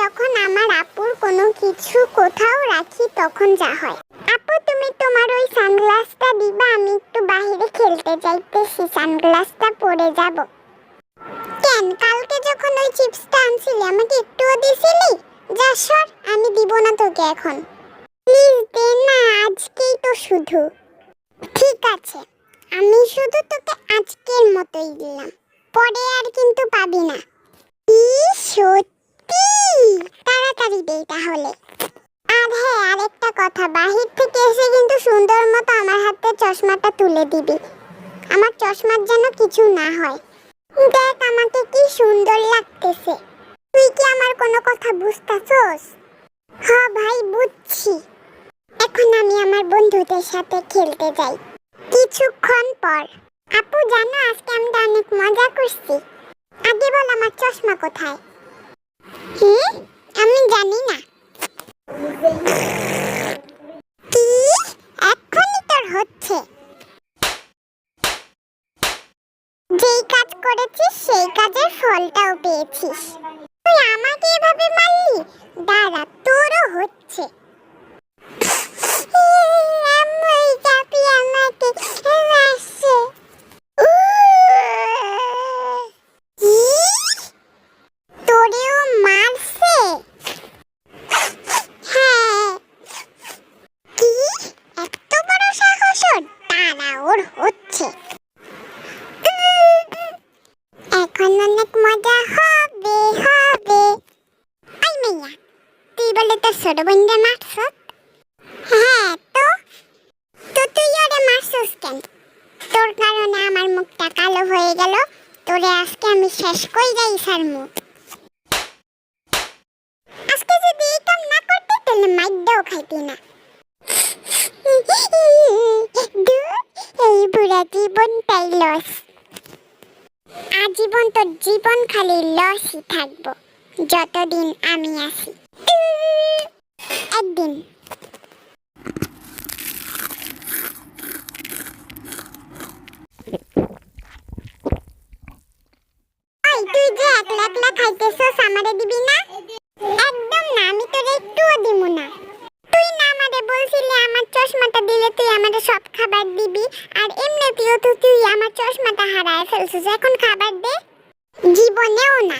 যখন আমার আপুর কোনো কিছু কোথাও রাখি, তখন যা হয়। আপু, তুমি তোমার ওই সানগ্লাসটা দিবা, আমি একটু বাইরে খেলতে যাইতেছি সানগ্লাসটা পরে যাব। কেন? কালকে যখন ওই চিপসটা আনছিলি, আমাকে একটুও দিছিলি? যা সর, আমি দিব না তোকে এখন। প্লিজ দে না, আজকেই তো শুধু। ঠিক আছে, আমি শুধু তোকে আজকের মতোই দিলাম। পরে আর কিন্তু পাবি না। কি সত্যি? তাড়াতাড়ি দে তাহলে। আর হ্যাঁ আরেকটা কথা, বাহির থেকে এসে কিন্তু সুন্দর মতো আমার হাতে চশমাটা তুলে দিবি। আমার চশমার যেন কিছু না হয়। দেখ আমাকে কি সুন্দর লাগতেছে। তুই কি আমার কোনো কথা বুঝতাছস? হ্যাঁ ভাই, বুঝছি। এখন আমি আমার বন্ধুদের সাথে খেলতে যাই। কিছুক্ষণ পর। আপু, জানো আজকে আমরা অনেক মজা করছি। আগে বল আমার চশমা কোথায়? আমি জানি না কি? এখনই তোর হচ্ছে। যেই কাজ করেছিস, সেই কাজের ফলটাও পেয়েছিস। তুই আমাকে এভাবে মারলি দাঁড়া তোরও হচ্ছে আম্মু এই চাপি আমাকে মারছে কি তোরেও মারছে হ্যাঁ কি এত বড় সাহস ওর ওর হচ্ছে। এখন অনেক মজা হবে হবে। আই মাইয়া, তুই বলে তোর ছোট বোনকে মারছ হ্যাঁ তো। তো তুই ওরে মারছিস কেন? তোর কারণে আমার মুখটা কালো হয়ে গেল। তোরে আজকে আমি শেষ কই যাই স্যার মুখ আজকে যদি এই না করতে, তাহলে মাইরটাও খাইতি না। জীবনটাই লস আজীবন তোর জীবন খালি লসই থাকব, যতদিন আমি আছি। একদিন। তুই যে একলা একলা খাইতেছস, আমারে দিবি না? একদম না, আমি তোর একটুও দিব না। তুই না আমারে বলছিলি, আমার চশমাটা দিলে তুই আমারে সব খাবার আর এমনিতেও তো তুই আমার চশমাটা হারায় ফেলছিস এখন খাবার দে। জীবনেও না।